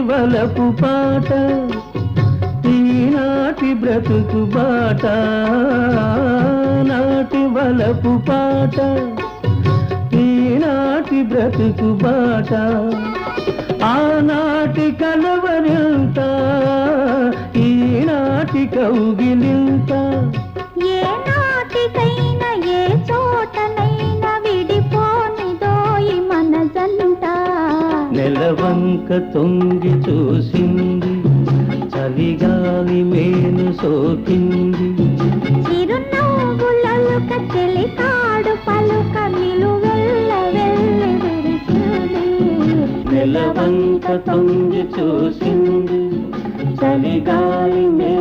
వలపు పాట ఈనాటి బ్రతుకు బాట. నాటి వలపు పాట ఈనాటి బ్రతుకు బాట. ఆనాటి కలవరింత ఈనాటి కౌగిలింత. నెలవంక తొంగి చూసింది చలిగాలి మేను సోకింది. చిరునవ్వులలుక చెలికాడు పలుక నిలువెల్ల వెళ్ళి విరిసింది నెలవంక తొంగి చూసింది చలిగాలి మే